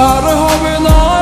R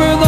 over the